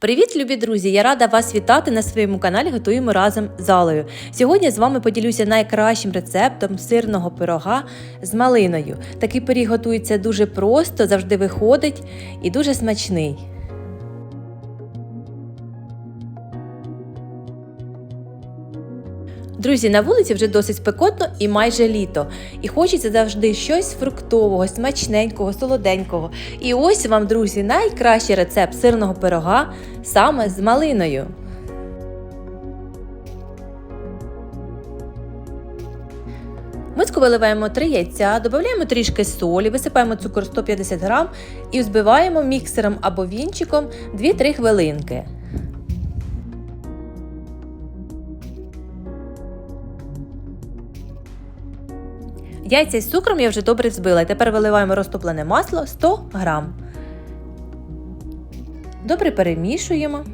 Привіт, любі друзі! Я рада вас вітати на своєму каналі Готуємо разом з Алою. Сьогодні з вами поділюся найкращим рецептом сирного пирога з малиною. Такий пиріг готується дуже просто, завжди виходить і дуже смачний. Друзі, на вулиці вже досить спекотно і майже літо. І хочеться завжди щось фруктового, смачненького, солоденького. І ось вам, друзі, найкращий рецепт сирного пирога саме з малиною. Миску виливаємо 3 яйця, додаємо трішки солі, висипаємо цукор 150 грам і взбиваємо міксером або вінчиком 2-3 хвилинки. Яйця з цукром я вже добре взбила. Тепер виливаємо розтоплене масло 100 грам. Добре перемішуємо.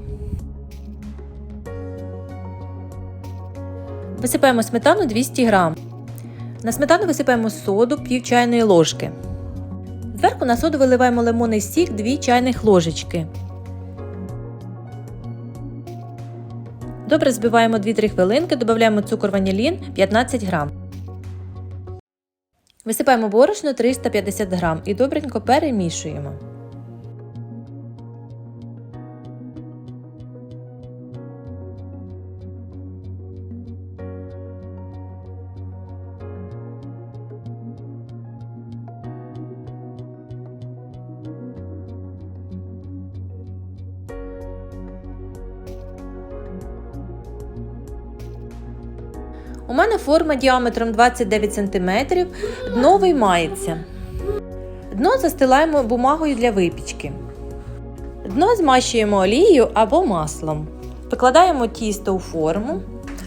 Висипаємо сметану 200 грам. На сметану висипаємо соду пів чайної ложки. Зверху на соду виливаємо лимонний сік 2 чайних ложечки. Добре збиваємо 2-3 хвилинки, додаємо цукор ванілін 15 грам. Висипаємо борошно 350 грам і добренько перемішуємо. У мене форма діаметром 29 см, дно виймається. Дно застилаємо бумагою для випічки. Дно змащуємо олією або маслом. Викладаємо тісто у форму,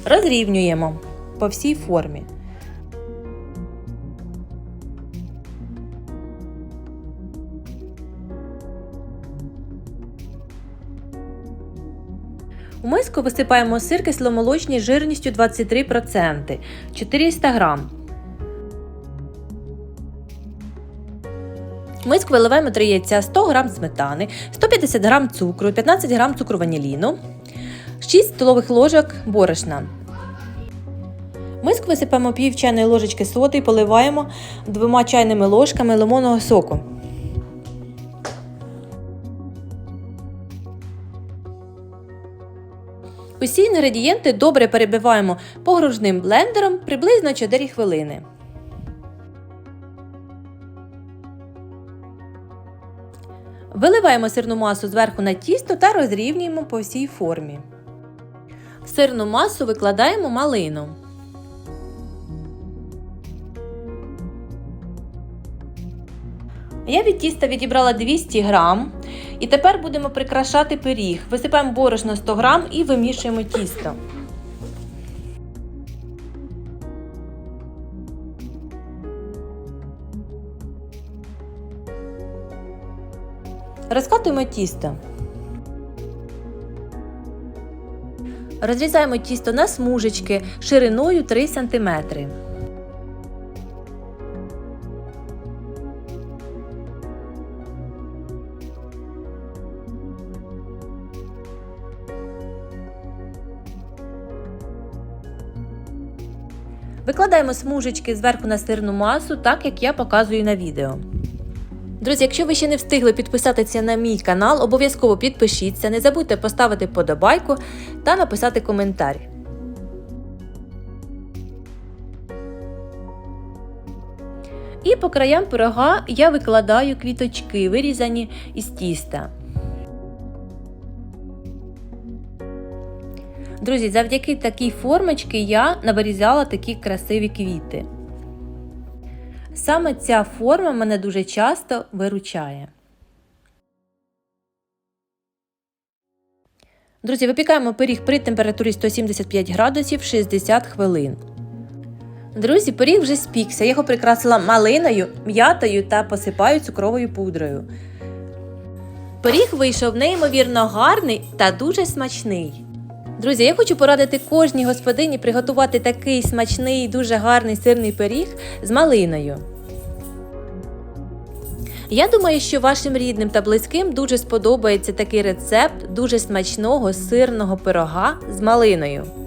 розрівнюємо по всій формі. У миску висипаємо сир кисломолочний жирністю 23% 400 грам. В миску виливаємо 3 яйця, 100 г сметани, 150 г цукру, 15 г цукру ваніліну, 6 столових ложок борошна. В миску висипаємо пів чайної ложечки соди і поливаємо 2 чайними ложками лимонного соку. Усі інгредієнти добре перебиваємо погружним блендером приблизно 4 хвилини. Виливаємо сирну масу зверху на тісто та розрівнюємо по всій формі. В сирну масу викладаємо малину. Я від тіста відібрала 200 грам. І тепер будемо прикрашати пиріг. Висипаємо борошно 100 грам і вимішуємо тісто. Розкатуємо тісто. Розрізаємо тісто на смужечки шириною 3 см. Викладаємо смужечки зверху на сирну масу, так як я показую на відео. Друзі, якщо ви ще не встигли підписатися на мій канал, обов'язково підпишіться, не забудьте поставити подобайку та написати коментар. І по краям пирога я викладаю квіточки, вирізані із тіста. Друзі, завдяки такій формочці я навирізала такі красиві квіти. Саме ця форма мене дуже часто виручає. Друзі, випікаємо пиріг при температурі 175 градусів 60 хвилин. Друзі, пиріг вже спікся. Я його прикрасила малиною, м'ятою та посипаю цукровою пудрою. Пиріг вийшов неймовірно гарний та дуже смачний. Друзі, я хочу порадити кожній господині приготувати такий смачний, дуже гарний сирний пиріг з малиною. Я думаю, що вашим рідним та близьким дуже сподобається такий рецепт дуже смачного сирного пирога з малиною.